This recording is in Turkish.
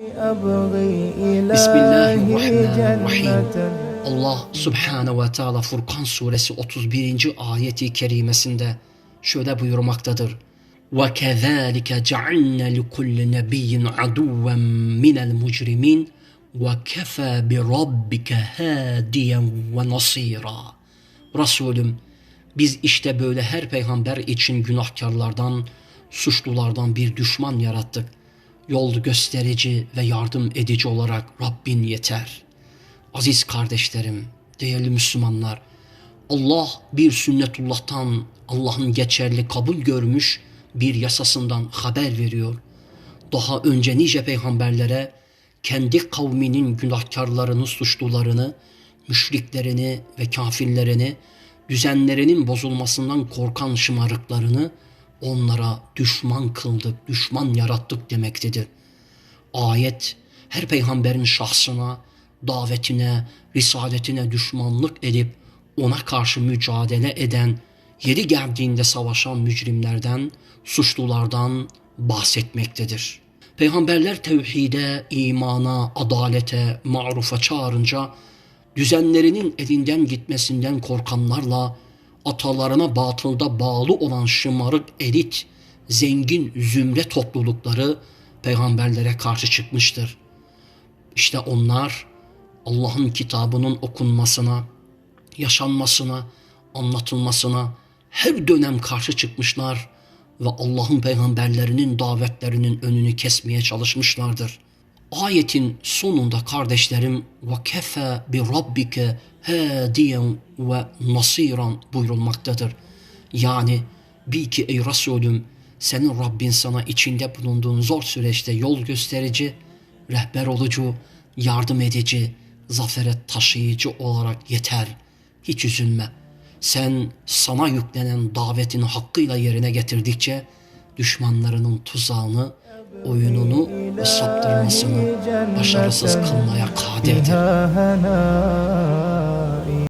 أبغي بسم الله إلهي الرحمن الرحيم جنة Allah Subhanahu ve Teala Furkan suresi 31. ayeti kerimesinde şöyle buyurmaktadır. وَكَذَٰلِكَ جَعَلْنَا لِكُلِّ نَبِيٍّ عَدُوًّا مِنَ الْمُجْرِمِينَ وَكَفَى بِرَبِّكَ هَادِيًا وَنَصِيرًا Resulüm biz işte böyle her peygamber için günahkarlardan, suçlulardan bir düşman yarattık. Yol gösterici ve yardım edici olarak Rabbin yeter.'' Aziz kardeşlerim, değerli Müslümanlar, Allah bir sünnetullah'tan Allah'ın geçerli kabul görmüş bir yasasından haber veriyor. Daha önce nice peygamberlere kendi kavminin günahkarlarını, suçlularını, müşriklerini ve kafirlerini, düzenlerinin bozulmasından korkan şımarıklarını onlara düşman kıldık, düşman yarattık demektedir. Ayet her peygamberin şahsına, davetine, risaletine düşmanlık edip ona karşı mücadele eden, yeri geldiğinde savaşan mücrimlerden, suçlulardan bahsetmektedir. Peygamberler tevhide, imana, adalete, marufa çağırınca düzenlerinin elinden gitmesinden korkanlarla atalarına batılda bağlı olan şımarık elit, zengin zümre toplulukları peygamberlere karşı çıkmıştır. İşte onlar Allah'ın kitabının okunmasına, yaşanmasına, anlatılmasına her dönem karşı çıkmışlar ve Allah'ın peygamberlerinin davetlerinin önünü kesmeye çalışmışlardır. Ayetin sonunda kardeşlerim ve kefe bi rabbike hadiyen ve nasiran buyurulmaktadır. Yani bil ki ey Resulüm senin Rabbin sana içinde bulunduğun zor süreçte yol gösterici, rehber olucu, yardım edici, zafere taşıyıcı olarak yeter. Hiç üzülme. Sen sana yüklenen davetini hakkıyla yerine getirdikçe düşmanlarının tuzağını, oyununu ve saptırmasını başarısız kılmaya kadirdir.